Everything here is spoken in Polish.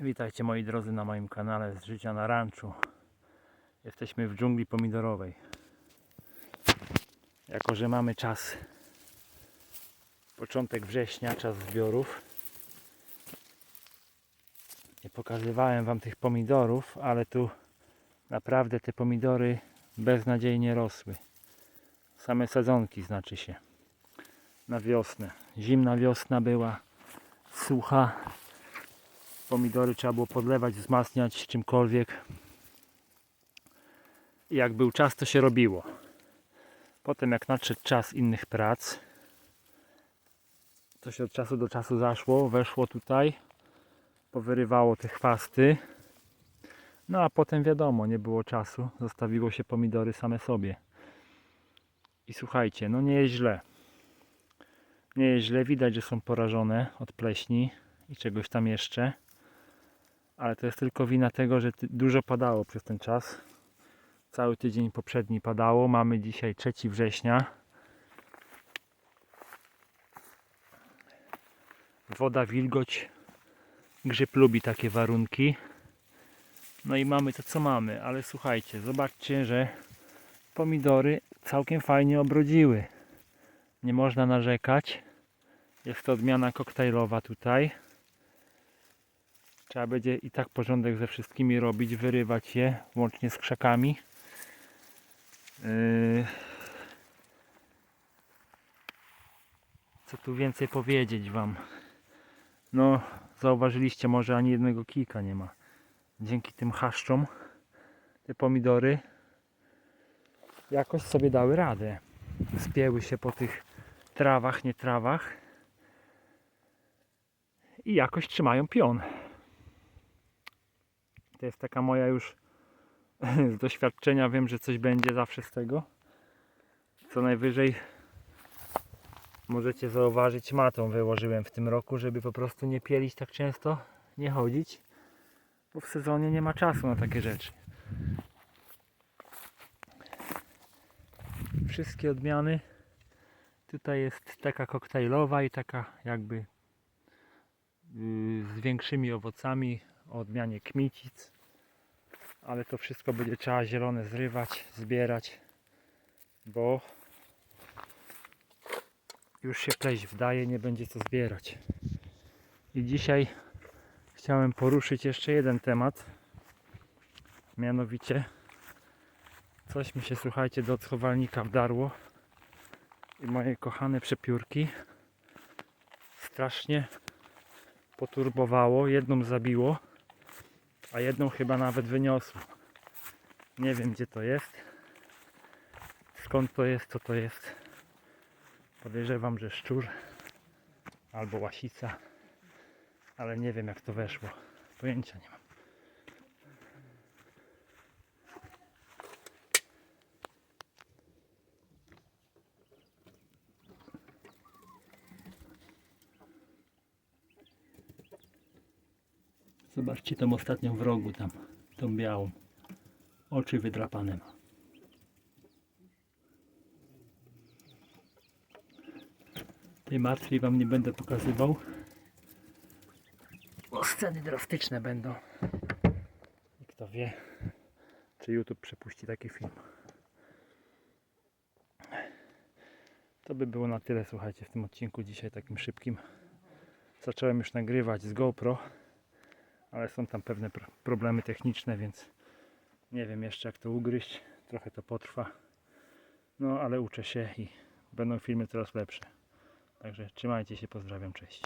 Witajcie moi drodzy na moim kanale z życia na ranczu. Jesteśmy w dżungli pomidorowej. Jako, że mamy czas początek września, czas zbiorów. Nie pokazywałem wam tych pomidorów, ale tu naprawdę te pomidory beznadziejnie rosły. Same sadzonki znaczy się. Na wiosnę. Zimna wiosna była, sucha. Pomidory trzeba było podlewać, wzmacniać czymkolwiek. I jak był czas, to się robiło. Potem jak nadszedł czas innych prac, to się od czasu do czasu zaszło, weszło tutaj, powyrywało te chwasty. No a potem wiadomo, nie było czasu, zostawiło się pomidory same sobie. I słuchajcie, no nie jest źle. Nie jest źle, widać, że są porażone od pleśni i czegoś tam jeszcze. Ale to jest tylko wina tego, że dużo padało przez ten czas. Cały tydzień poprzedni padało. Mamy dzisiaj 3 września. Woda, wilgoć. Grzyb lubi takie warunki. No i mamy to co mamy, ale słuchajcie, zobaczcie, że pomidory całkiem fajnie obrodziły. Nie można narzekać. Jest to odmiana koktajlowa tutaj. Trzeba będzie i tak porządek ze wszystkimi robić, wyrywać je, łącznie z krzakami. Yy. Co tu więcej powiedzieć Wam? No, zauważyliście, może ani jednego kijka nie ma. Dzięki tym chaszczom te pomidory jakoś sobie dały radę. Spięły się po tych trawach, nie trawach i jakoś trzymają pion. To jest taka moja już z doświadczenia wiem, że coś będzie zawsze z tego. Co najwyżej możecie zauważyć, matą wyłożyłem w tym roku, żeby po prostu nie pielić tak często, nie chodzić, bo w sezonie nie ma czasu na takie rzeczy. Wszystkie odmiany. Tutaj jest taka koktajlowa i taka jakby yy, z większymi owocami o odmianie kmicic. Ale to wszystko będzie trzeba zielone zrywać, zbierać, bo już się pleść wdaje, nie będzie co zbierać. I dzisiaj chciałem poruszyć jeszcze jeden temat. Mianowicie coś mi się słuchajcie do schowalnika wdarło i moje kochane przepiórki strasznie poturbowało, jedną zabiło, a jedną chyba nawet wyniosło. Nie wiem gdzie to jest, skąd to jest, co to jest. Podejrzewam, że szczur albo łasica, ale nie wiem jak to weszło. Pojęcia nie mam. Zobaczcie tą ostatnią w rogu tam, tą białą. Oczy wydrapane ma. Tej martwej wam nie będę pokazywał. Bo sceny drastyczne będą. I kto wie, czy YouTube przepuści taki film. To by było na tyle, słuchajcie, w tym odcinku dzisiaj takim szybkim. Zacząłem już nagrywać z GoPro ale są tam pewne pro- problemy techniczne, więc nie wiem jeszcze jak to ugryźć. Trochę to potrwa. No ale uczę się i będą filmy coraz lepsze. Także trzymajcie się, pozdrawiam, cześć.